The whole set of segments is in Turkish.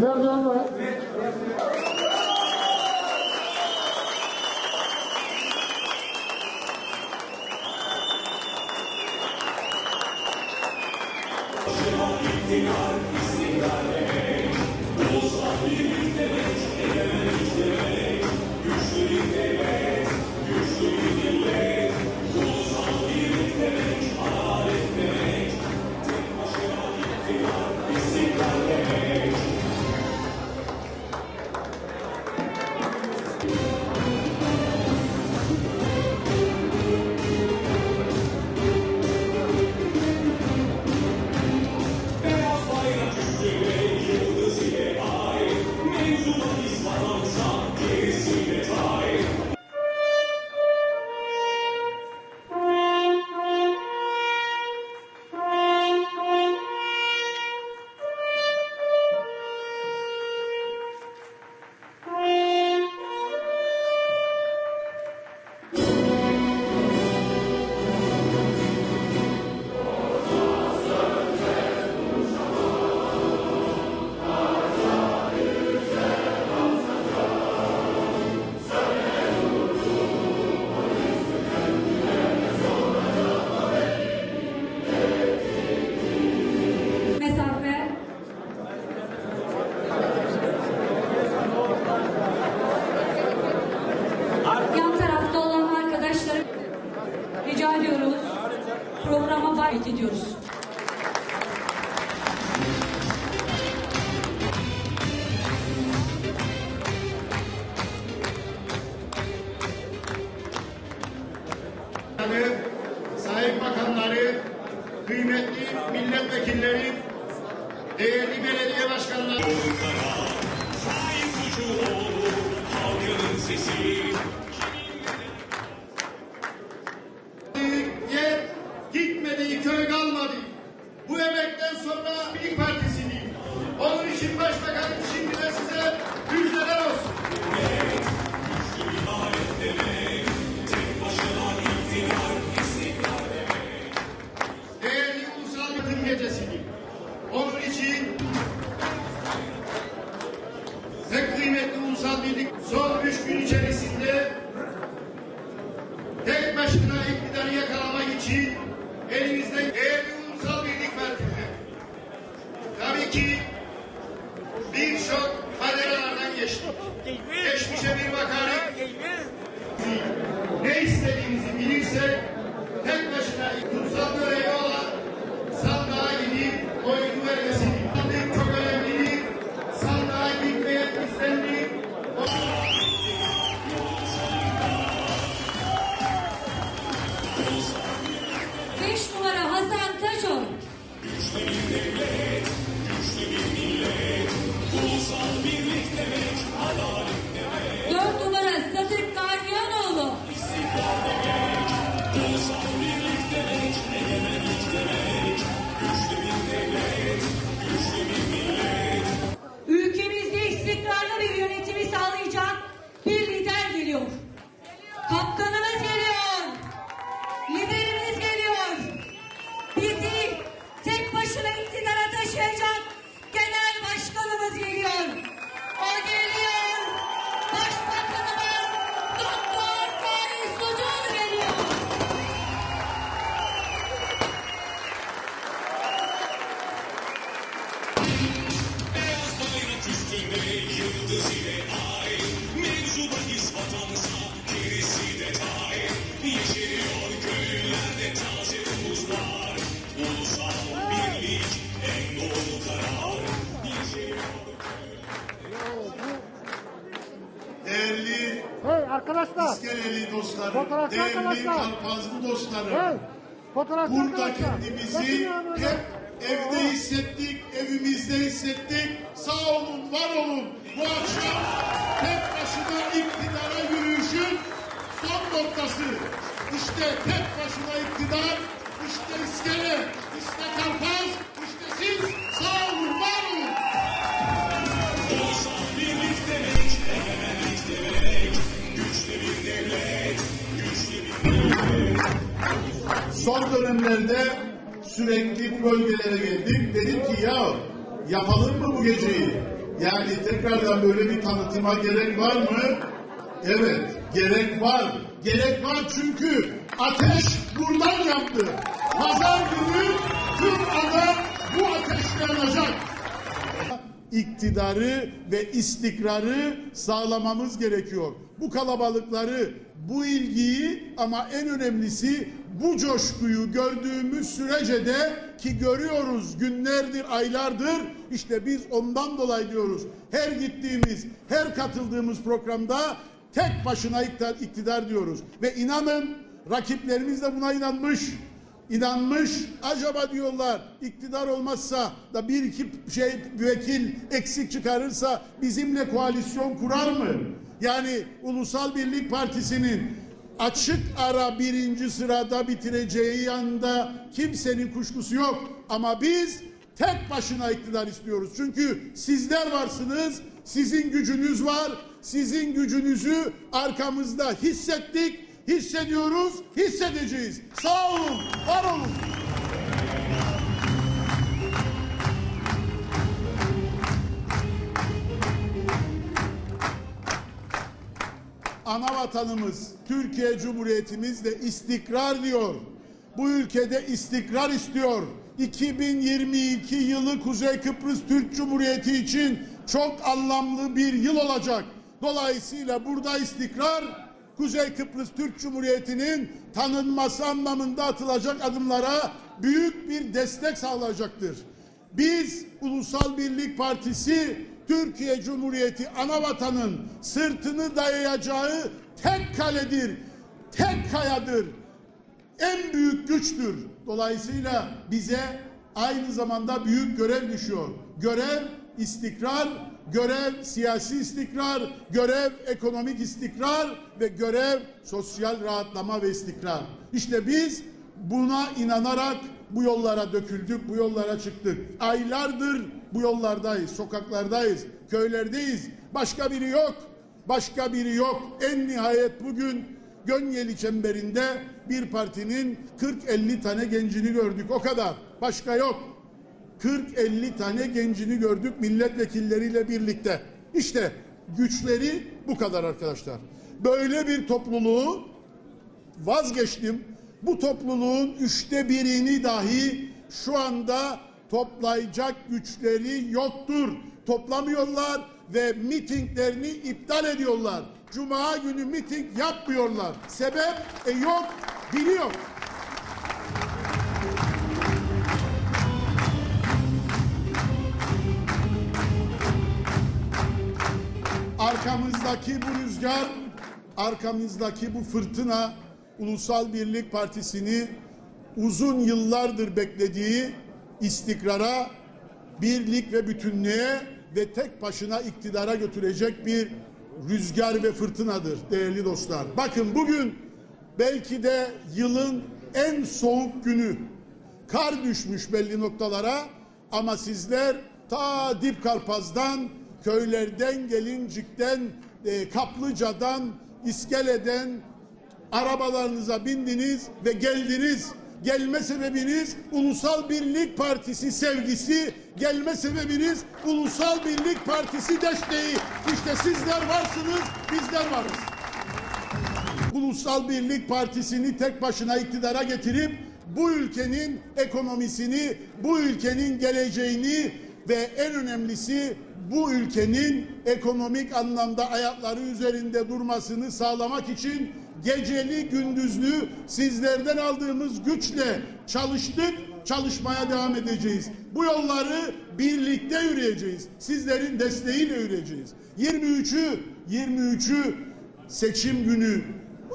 Merdiven var. Signal. Davet ediyoruz. Sayın Bakanları, kıymetli milletvekilleri, değerli belediye başkanları, Faiz ucu olur halkının sesi. İçin pek kıymetli ulusal birlik son üç gün içerisinde arkadaşlar. iskeleli dostlarım, Fotoğrafçı değerli arkadaşlar. kalpazlı dostlarım. Hey. Fotoğrafçı Burada arkadaşlar. kendimizi hep evde hissettik, evimizde hissettik. Sağ olun, var olun. Bu akşam tek başına iktidara yürüyüşün son noktası. İşte tek başına iktidar, işte iskele, işte kalpaz, işte siz sürekli bölgelere geldik. Dedim ki ya yapalım mı bu geceyi? Yani tekrardan böyle bir tanıtıma gerek var mı? Evet, gerek var. Gerek var çünkü ateş buradan yandı. Pazar günü tüm ada bu ateşle yanacak. İktidarı ve istikrarı sağlamamız gerekiyor. Bu kalabalıkları, bu ilgiyi ama en önemlisi bu coşkuyu gördüğümüz sürece de ki görüyoruz günlerdir, aylardır işte biz ondan dolayı diyoruz. Her gittiğimiz, her katıldığımız programda tek başına iktidar, diyoruz. Ve inanın rakiplerimiz de buna inanmış inanmış. Acaba diyorlar iktidar olmazsa da bir iki şey vekil eksik çıkarırsa bizimle koalisyon kurar mı? Yani Ulusal Birlik Partisi'nin açık ara birinci sırada bitireceği yanda kimsenin kuşkusu yok. Ama biz tek başına iktidar istiyoruz. Çünkü sizler varsınız, sizin gücünüz var, sizin gücünüzü arkamızda hissettik, hissediyoruz, hissedeceğiz. Sağ olun, var olun. Ana vatanımız, Türkiye Cumhuriyetimiz de istikrar diyor. Bu ülkede istikrar istiyor. 2022 yılı Kuzey Kıbrıs Türk Cumhuriyeti için çok anlamlı bir yıl olacak. Dolayısıyla burada istikrar Kuzey Kıbrıs Türk Cumhuriyeti'nin tanınması anlamında atılacak adımlara büyük bir destek sağlayacaktır. Biz Ulusal Birlik Partisi Türkiye Cumhuriyeti anavatanın sırtını dayayacağı tek kaledir, tek kayadır, en büyük güçtür. Dolayısıyla bize aynı zamanda büyük görev düşüyor. Görev istikrar, görev siyasi istikrar, görev ekonomik istikrar ve görev sosyal rahatlama ve istikrar. İşte biz buna inanarak bu yollara döküldük, bu yollara çıktık. Aylardır bu yollardayız, sokaklardayız, köylerdeyiz. Başka biri yok. Başka biri yok. En nihayet bugün Gönyeli çemberinde bir partinin 40-50 tane gencini gördük. O kadar. Başka yok. 40-50 tane gencini gördük milletvekilleriyle birlikte. İşte güçleri bu kadar arkadaşlar. Böyle bir topluluğu vazgeçtim. Bu topluluğun üçte birini dahi şu anda toplayacak güçleri yoktur. Toplamıyorlar ve mitinglerini iptal ediyorlar. Cuma günü miting yapmıyorlar. Sebep e yok, biliyor. Arkamızdaki bu rüzgar, arkamızdaki bu fırtına Ulusal Birlik Partisi'ni uzun yıllardır beklediği istikrara, birlik ve bütünlüğe ve tek başına iktidara götürecek bir rüzgar ve fırtınadır değerli dostlar. Bakın bugün belki de yılın en soğuk günü. Kar düşmüş belli noktalara ama sizler ta Dip Karpaz'dan, köylerden, Gelincik'ten, e, Kaplıca'dan, İskele'den arabalarınıza bindiniz ve geldiniz. Gelme sebebiniz Ulusal Birlik Partisi sevgisi, gelme sebebiniz Ulusal Birlik Partisi desteği. İşte sizler varsınız, bizler varız. Ulusal Birlik Partisi'ni tek başına iktidara getirip bu ülkenin ekonomisini, bu ülkenin geleceğini ve en önemlisi bu ülkenin ekonomik anlamda ayakları üzerinde durmasını sağlamak için geceli gündüzlü sizlerden aldığımız güçle çalıştık, çalışmaya devam edeceğiz. Bu yolları birlikte yürüyeceğiz. Sizlerin desteğiyle yürüyeceğiz. 23'ü 23'ü seçim günü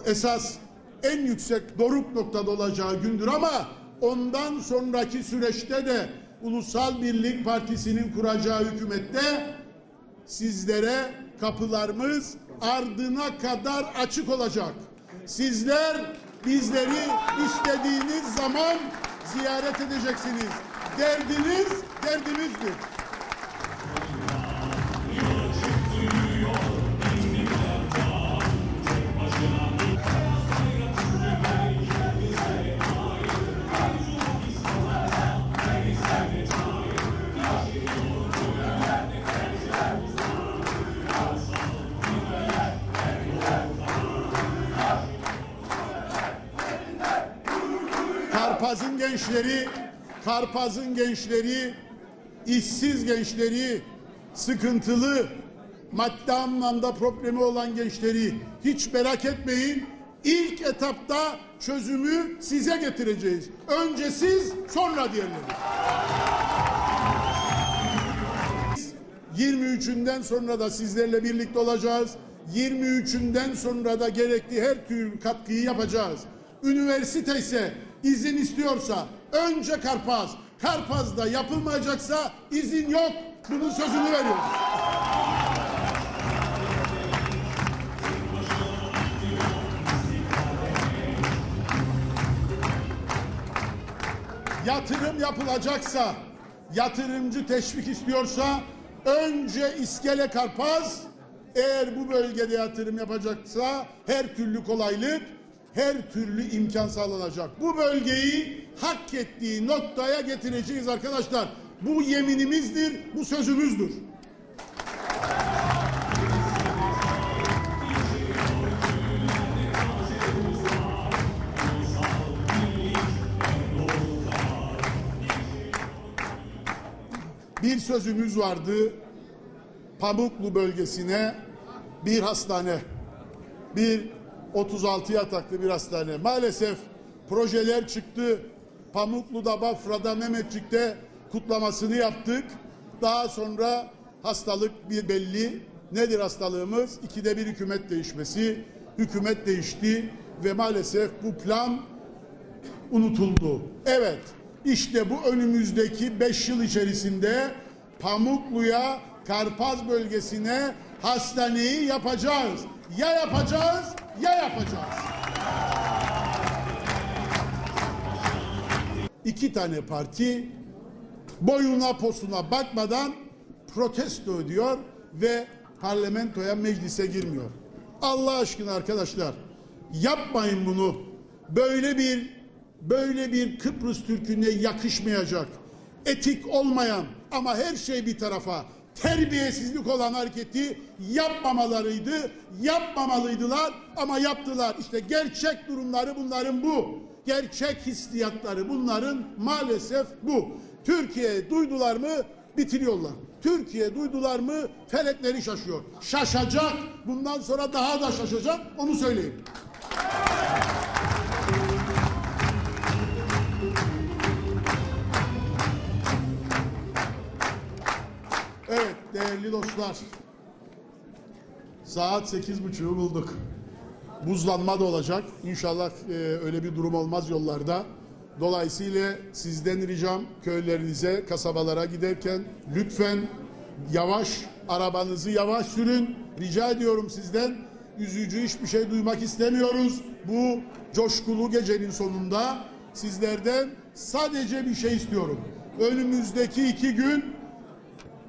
esas en yüksek doruk noktada olacağı gündür ama ondan sonraki süreçte de Ulusal Birlik Partisi'nin kuracağı hükümette sizlere kapılarımız ardına kadar açık olacak. Sizler bizleri istediğiniz zaman ziyaret edeceksiniz. Derdiniz derdimizdir. Gençleri, Karpaz'ın gençleri, işsiz gençleri, sıkıntılı, maddi anlamda problemi olan gençleri hiç merak etmeyin. İlk etapta çözümü size getireceğiz. Önce siz, sonra diğerleri. 23'ünden sonra da sizlerle birlikte olacağız. 23'ünden sonra da gerekli her türlü katkıyı yapacağız. Üniversite ise izin istiyorsa önce Karpaz, Karpaz'da yapılmayacaksa izin yok. Bunun sözünü veriyoruz. yatırım yapılacaksa, yatırımcı teşvik istiyorsa önce iskele karpaz eğer bu bölgede yatırım yapacaksa her türlü kolaylık, her türlü imkan sağlanacak. Bu bölgeyi hak ettiği noktaya getireceğiz arkadaşlar. Bu yeminimizdir, bu sözümüzdür. Bir sözümüz vardı. Pamuklu bölgesine bir hastane, bir 36 yataklı bir hastane. Maalesef projeler çıktı. Pamuklu'da, Bafra'da, Mehmetçik'te kutlamasını yaptık. Daha sonra hastalık bir belli. Nedir hastalığımız? İkide bir hükümet değişmesi. Hükümet değişti ve maalesef bu plan unutuldu. Evet, işte bu önümüzdeki 5 yıl içerisinde Pamuklu'ya, Karpaz bölgesine hastaneyi yapacağız. Ya yapacağız, ya yapacağız. İki tane parti boyuna posuna bakmadan protesto ediyor ve parlamentoya meclise girmiyor. Allah aşkına arkadaşlar yapmayın bunu. Böyle bir böyle bir Kıbrıs Türk'üne yakışmayacak, etik olmayan ama her şey bir tarafa terbiyesizlik olan hareketi yapmamalarıydı, yapmamalıydılar ama yaptılar. İşte gerçek durumları bunların bu. Gerçek hissiyatları bunların maalesef bu. Türkiye duydular mı bitiriyorlar. Türkiye duydular mı felekleri şaşıyor. Şaşacak. Bundan sonra daha da şaşacak. Onu söyleyeyim. Değerli dostlar. Saat sekiz buçuğu bulduk. Buzlanma da olacak. İnşallah e, öyle bir durum olmaz yollarda. Dolayısıyla sizden ricam köylerinize, kasabalara giderken lütfen yavaş, arabanızı yavaş sürün. Rica ediyorum sizden. Üzücü hiçbir şey duymak istemiyoruz. Bu coşkulu gecenin sonunda sizlerden sadece bir şey istiyorum. Önümüzdeki iki gün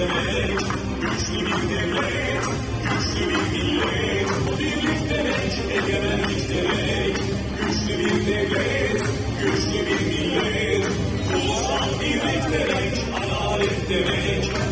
devlet, güçlü bir devlet, güçlü bir millet. Bu birlik demek, egemenlik. Güçlü bir devlet, güçlü bir millet. Kullanarak birlik adalet demek.